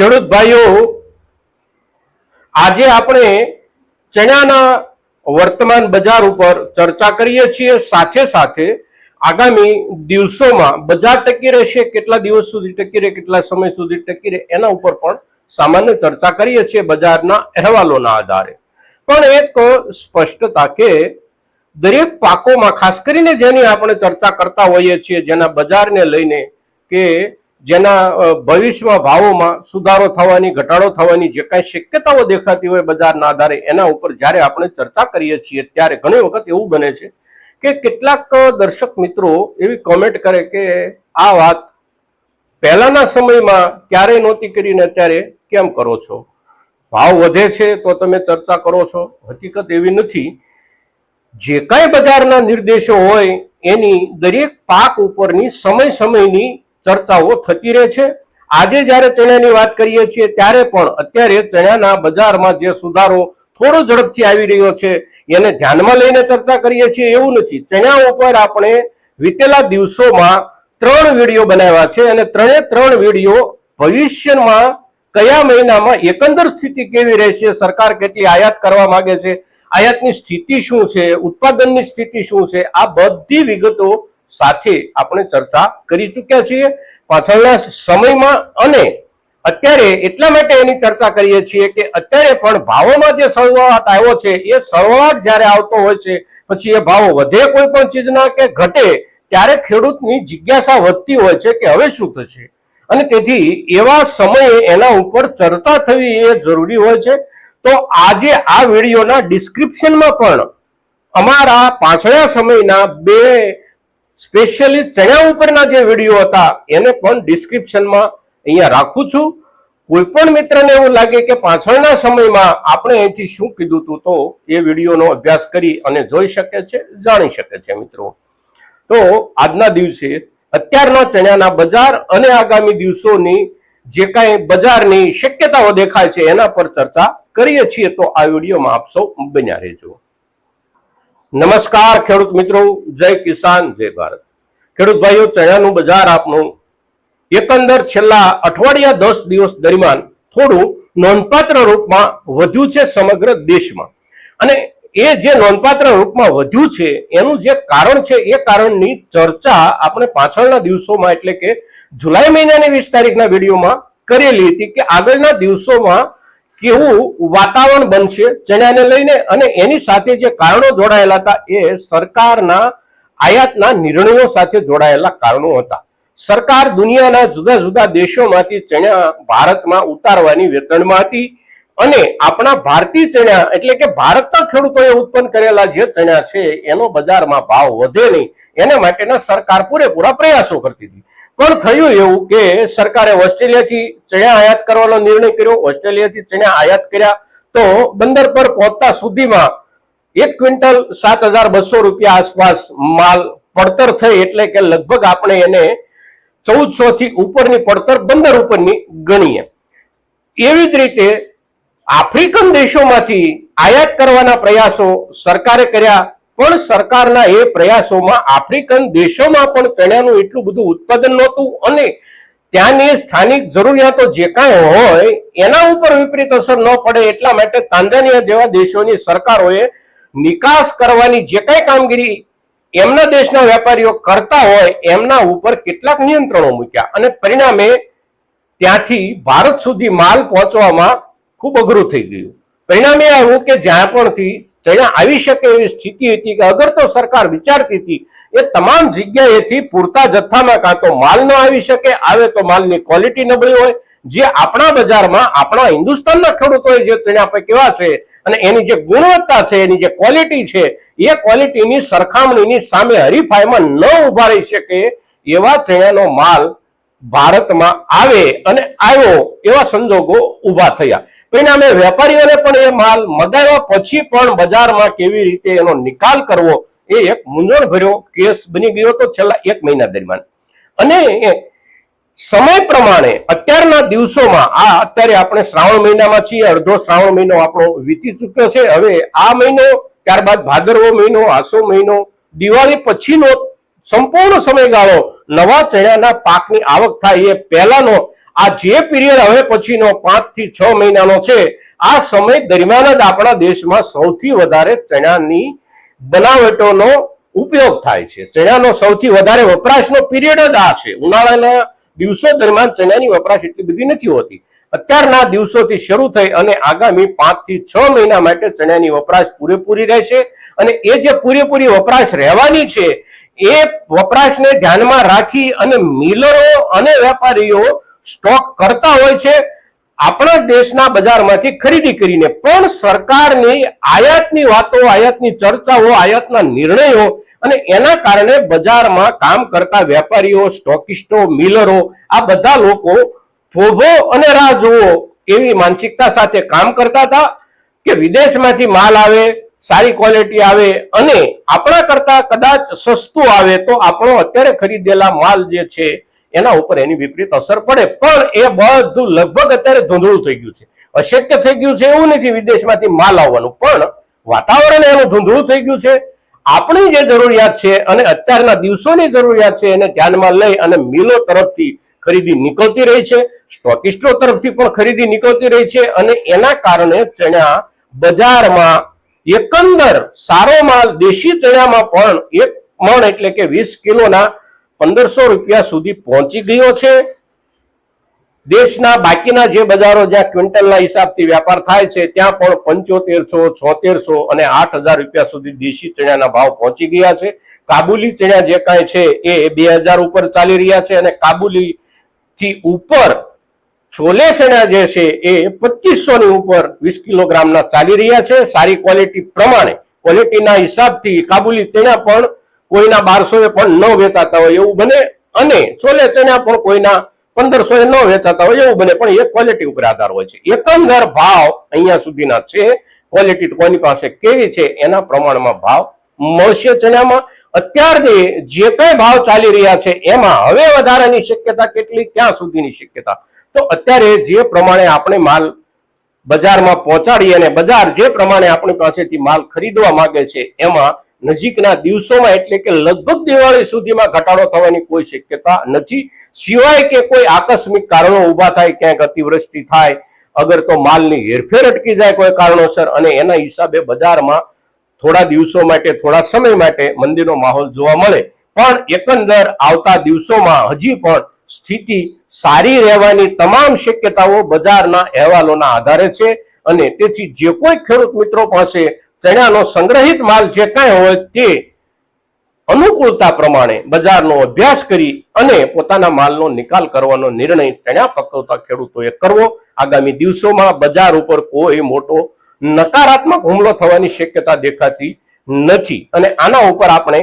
ખેડૂત ભાઈઓ, આજે આપણે ચણાના વર્તમાન બજાર ઉપર ચર્ચા કરીએ છીએ. સાથે સાથે આગામી દિવસોમાં બજાર ટકી રહેશે, કેટલા દિવસ સુધી ટકી રહે, કેટલા સમય સુધી ટકી રહે, એના ઉપર પણ સામાન્ય ચર્ચા કરીએ છીએ બજારના અહેવાલોના આધારે. પણ એક સ્પષ્ટતા કે દરેક પાકોમાં, ખાસ કરીને જેની આપણે ચર્ચા કરતા હોઈએ છીએ, જેના બજારને લઈને કે જેના ભવિષ્યમાં ભાવોમાં સુધારો થવાની, ઘટાડો થવાની જે કાંઈ શક્યતાઓ દેખાતી હોય બજારના આધારે, એના ઉપર જ્યારે આપણે ચર્ચા કરીએ છીએ, ત્યારે ઘણી વખત એવું બને છે કે કેટલાક દર્શક મિત્રો એવી કોમેન્ટ કરે કે આ વાત પહેલાના સમયમાં ક્યારેય નહોતી કરીને અત્યારે કેમ કરો છો? ભાવ વધે છે તો તમે ચર્ચા કરો છો? હકીકત એવી નથી. જે કાંઈ બજારના નિર્દેશો હોય, એની દરેક પાક ઉપરની સમય સમયની ચર્ચાઓ થતી રહે છે. આજે જ્યારે ચણાની વાત કરીએ છીએ, ત્યારે પણ અત્યારે ચણાના બજારમાં જે સુધારો થોડો ઝડપથી આવી રહ્યો છે, એને ધ્યાનમાં લઈને ચર્ચા કરીએ છીએ. એવું નથી. ચણા ઉપર આપણે વીતેલા દિવસોમાં ત્રણ વીડિયો બનાવ્યા છે અને ત્રણે ત્રણ વીડિયો ભવિષ્યમાં કયા મહિનામાં એકંદર સ્થિતિ કેવી રહેશે, સરકાર કેટલી આયાત કરવા માંગે છે, આયાતની સ્થિતિ શું છે, ઉત્પાદનની સ્થિતિ શું છે, આ બધી વિગતો સાથે આપણે ચર્ચા કરી ચૂક્યા છીએ. પાછળના સમયમાં અને અત્યારે એટલા માટે એની ચર્ચા કરીએ છીએ કે અત્યારે પણ ભાવોમાં જે સળવાટ આવ્યો છે, એ સળવાટ જ્યારે આવતો હોય છે, પછી એ ભાવ વધે કોઈ પણ ચીજના કે ઘટે, ત્યારે ખેડૂતની જિજ્ઞાસા વધતી હોય છે કે હવે શું થશે? અને તેથી એવા સમયે એના ઉપર ચર્ચા થવી એ જરૂરી હોય છે. તો આજે આ વિડીયોના ડિસ્ક્રિપ્શનમાં પણ અમારા પાછળના સમયના બે સ્પેશિયલી ચણા ઉપરના જે વીડિયો હતા, એને પણ ડિસ્ક્રિપ્શનમાં અહીંયા રાખું છું. કોઈ પણ મિત્રને એવું લાગે કે પાછળના સમયમાં આપણે અહીંથી શું કીધું હતું તો એ વિડીયોનો અભ્યાસ કરી અને જોઈ શકે છે, જાણી શકે છે મિત્રો. તો આજના દિવસે અત્યારના ચણાના બજાર અને આગામી દિવસોની જે કાંઈ બજારની શક્યતાઓ દેખાય છે, એના પર ચર્ચા કરીએ છીએ. તો આ વિડીયોમાં આપ સૌ બન્યા રહેજો. નમસ્કાર ખેડૂત મિત્રો, જય કિસાન, જય ભારત. ખેડૂત ભાઈઓ, ચણાનું બજાર આપનું. એકંદર છેલ્લા અઠવાડિયા દસ દિવસ દરમિયાન થોડું નોંધપાત્ર રૂપમાં વધ્યું છે સમગ્ર દેશમાં. અને એ જે નોંધપાત્ર રૂપમાં વધ્યું છે, એનું જે કારણ છે, એ કારણની ચર્ચા આપણે પાછળના દિવસોમાં, એટલે કે જુલાઈ મહિનાની વીસ તારીખના વિડીયોમાં કરેલી હતી કે આગળના દિવસોમાં કેવું વાતાવરણ બનશે ચણાને લઈને અને એની સાથે જે કારણો જોડાયેલા હતા એ સરકારના આયાતના નિર્ણયો સાથે જોડાયેલા કારણો હતા. સરકાર દુનિયાના જુદા જુદા દેશોમાંથી ચણા ભારતમાં ઉતારવાની વેતનમાં હતી અને આપણા ભારતીય ચણા એટલે કે ભારતના ખેડૂતોએ ઉત્પન્ન કરેલા જે ચણા છે એનો બજારમાં ભાવ વધે નહીં. એને માટેના સરકાર પૂરેપૂરા પ્રયાસો કરતી હતી. પણ થયું એવું કે સરકારે ઓસ્ટ્રેલિયાથી ચણા આયાત કરવાનો નિર્ણય કર્યો, ઓસ્ટ્રેલિયાથી ચણા આયાત કર્યા, તો બંદર પર પહોંચતા સુધીમાં એક ક્વિન્ટલ સાત હજાર બસો રૂપિયા આસપાસ માલ પડતર થઈ એટલે કે લગભગ આપણે એને ચૌદસો થી ઉપરની પડતર બંદર ઉપરની ગણીએ. એવી જ રીતે આફ્રિકન દેશોમાંથી આયાત કરવાના પ્રયાસો સરકારે કર્યા પણ સરકારના એ પ્રયાસોમાં આફ્રિકન દેશોમાં પણ ચણાનું એટલું બધું ઉત્પાદન નહોતું અને ત્યાંની સ્થાનિક જરૂરિયાતો જે કાંઈ હોય, એના ઉપર વિપરીત અસર ન પડે એટલા માટે તાંજાનિયા જેવા દેશોની સરકારોએ નિકાસ કરવાની જે કાંઈ કામગીરી એમના દેશના વેપારીઓ કરતા હોય, એમના ઉપર કેટલાક નિયંત્રણો મૂક્યા અને પરિણામે ત્યાંથી ભારત સુધી માલ પહોંચવામાં ખૂબ અઘરું થઈ ગયું. પરિણામે આવ્યું કે જ્યાં પણથી ચણા આવી શકે એવી સ્થિતિ હતી કે અગર તો સરકાર વિચારતી હતી, એ તમામ જગ્યાએથી પૂરતા જથ્થામાં કાં તો માલ ન આવી શકે, આવે તો માલની ક્વોલિટી નબળી હોય. જે આપણા બજારમાં, આપણા હિન્દુસ્તાનના ખેડૂતોએ જે તેના આપણે કેવા છે અને એની જે ગુણવત્તા છે, એની જે ક્વોલિટી છે, એ ક્વોલિટીની સરખામણીની સામે હરીફાઈમાં ન ઊભા રહી શકે એવા તેનો માલ ભારતમાં આવે અને આવ્યો એવા સંજોગો ઊભા થયા. પરિણામે વેપારીઓને પણ એ માલ મગાવ્યા પછી પણ બજારમાં કેવી રીતે એનો નિકાલ કરવો એ એક મૂંઝવણ ભર્યો કેસ બની ગયો તો છેલ્લા એક મહિના દરમિયાન. અને સમય પ્રમાણે અત્યારના દિવસોમાં આ અત્યારે આપણે શ્રાવણ મહિનામાં છીએ, અડધો શ્રાવણ મહિનો આપણો વીતી ચૂક્યો છે. હવે આ મહિનો, ત્યારબાદ ભાદરવો મહિનો, આસો મહિનો, દિવાળી પછીનો સંપૂર્ણ સમયગાળો નવા ચણાના પાકની આવક થાય એ પહેલાનો આ જે પીરિયડ હવે પછીનો પાંચથી છ મહિનાનો છે, આ સમય દરમિયાન જ આપણા દેશમાં સૌથી વધારે ચણાની બનાવટોનો ઉપયોગ થાય છે. ચણાનો સૌથી વધારે વપરાશનો પીરિયડ જ આ છે. ઉનાળાના દિવસો દરમિયાન ચણાની વપરાશ એટલી બધી નથી હોતી. અત્યારના દિવસોથી શરૂ થઈ અને આગામી પાંચથી છ મહિના માટે ચણાની વપરાશ પૂરેપૂરી રહેશે અને એ જે પૂરેપૂરી વપરાશ રહેવાની છે, એ વપરાશને ધ્યાનમાં રાખી અને મિલરો અને વેપારીઓ સ્ટોક કરતા હોય છે આપણા દેશના બજારમાંથી ખરીદી કરીને. પણ સરકારની આયાતની વાતો, આયાતની ચર્ચાઓ, આયાતના નિર્ણયો અને એના કારણે બજારમાં કામ કરતા વેપારીઓ, સ્ટોકિસ્ટો, મિલરો, આ બધા લોકો થોભો અને રાહ જોવો એવી માનસિકતા સાથે કામ કરતા હતા કે વિદેશમાંથી માલ આવે, સારી ક્વોલિટી આવે અને આપણા કરતા કદાચ સસ્તું આવે તો આપણો અત્યારે ખરીદેલા માલ જે છે એના ઉપર એની વિપરીત અસર પડે. પણ એ બધું લગભગ અત્યારે ધૂંધળું થઈ ગયું છે. અશક્ય થઈ ગયું છે એવું નથી વિદેશમાંથી માલ આવવાનું. પણ વાતાવરણ એનું ધૂંધળું થઈ ગયું છે. આપણી જે જરૂરિયાત છે અને અત્યારના દિવસોની જરૂરિયાત છે એને ધ્યાનમાં લઈ અને મિલો તરફથી ખરીદી નીકળતી રહી છે. સ્ટોકિસ્ટો તરફથી પણ ખરીદી નીકળતી રહી છે અને એના કારણે ચણા બજારમાં એકંદર સારો માલ, દેશી ચણામાં પણ એક મણ એટલે કે વીસ કિલોના પંદરસો રૂપિયા સુધી પહોંચી ગયો છે. દેશના બાકીના જે બજારો જ્યાં ક્વિન્ટલના હિસાબથી વેપાર થાય છે, ત્યાં પણ પંચોતેરસો, છોતેરસો અને આઠ હજાર રૂપિયા સુધી દેશી ચણાના ભાવ પહોંચી ગયા છે. કાબુલી ચણા જે કાંઈ છે, એ બે હજાર ઉપર ચાલી રહ્યા છે અને કાબુલી થી ઉપર છોલે ચણા જે છે, એ પચીસો ની ઉપર વીસ કિલોગ્રામના ચાલી રહ્યા છે. સારી ક્વોલિટી પ્રમાણે, ક્વોલિટીના હિસાબથી કાબુલી ચણા પણ કોઈના બારસો એ પણ ન વેચાતા હોય એવું બને. અને છોલે ચણા પણ કોઈના પંદરસો એ ન વેચાતા હોય એવું બને. પણ એ ક્વોલિટી ઉપર આધાર હોય છે. એકંદર ભાવ અહીંયા સુધીના છે. ક્વોલિટી કોની પાસે કેવી છે એના પ્રમાણમાં ભાવ મળશે ચણામાં અત્યારની જે કઈ ભાવ ચાલી રહ્યા છે એમાં હવે વધારાની શક્યતા કેટલી? ક્યાં સુધીની શક્યતા? તો અત્યારે જે પ્રમાણે આપણે માલ બજારમાં પહોંચાડીએ અને બજાર જે પ્રમાણે આપણી પાસેથી માલ ખરીદવા માંગે છે, એમાં નજીકના દિવસોમાં એટલે કે લગભગ દિવાળી સુધીમાં ઘટાડો થવાની કોઈ શક્યતા નથી. સિવાય કે કોઈ આકસ્મિક કારણો ઊભા થાય, ક્યાંક અતિવૃષ્ટિ થાય, અગર તો માલની હેરફેર અટકી જાય કોઈ કારણોસર અને એના હિસાબે બજારમાં થોડા દિવસો માટે, થોડા સમય માટે મંદીનો માહોલ જોવા મળે. પણ એકંદર આવતા દિવસોમાં હજી પણ સ્થિતિ સારી રહેવાની તમામ શક્યતાઓ બજારના અહેવાલોના આધારે છે અને તેથી જે કોઈ ખેડૂત મિત્રો પાસે ચણાનો સંગ્રહિત માલ જે કાંઈ હોય તે અનુકૂળતા પ્રમાણે બજારનો અભ્યાસ કરી અને પોતાના માલનો નિકાલ કરવાનો નિર્ણય ચણા પકવતા ખેડૂતોએ કરવો. આગામી દિવસોમાં બજાર ઉપર કોઈ મોટો નકારાત્મક હુમલો થવાની શક્યતા દેખાતી નથી. અને આના ઉપર આપણે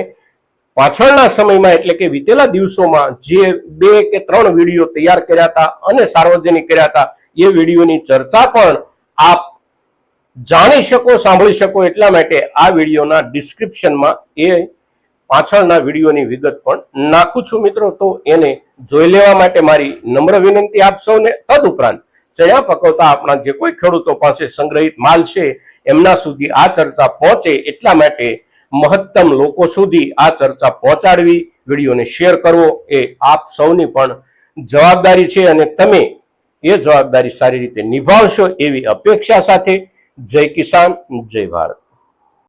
પાછળના સમયમાં એટલે કે વીતેલા દિવસોમાં જે બે કે ત્રણ વીડિયો તૈયાર કર્યા હતા અને સાર્વજનિક કર્યા હતા, એ વિડીયોની ચર્ચા પણ આપ જાણી શકો, સાંભળી શકો એટલા માટે આ વિડીયોના ડિસ્ક્રિપ્શનમાં એ પાછળના વિડીયોની વિગત પણ નાખું છું મિત્રો. તો એને જોઈ લેવા માટે મારી નમ્ર વિનંતી આપ સૌને. તદુપરાંત ચણા પકવતા આપણા જે કોઈ ખેડૂતો પાસે સંગ્રહિત માલ છે, એમના સુધી આ ચર્ચા પહોંચે એટલા માટે મહત્તમ લોકો સુધી આ ચર્ચા પહોંચાડવી, વિડીયોને શેર કરવો એ આપ સૌની પણ જવાબદારી છે અને તમે એ જવાબદારી સારી રીતે નિભાવશો એવી અપેક્ષા સાથે જય કિસાન જય ભારત.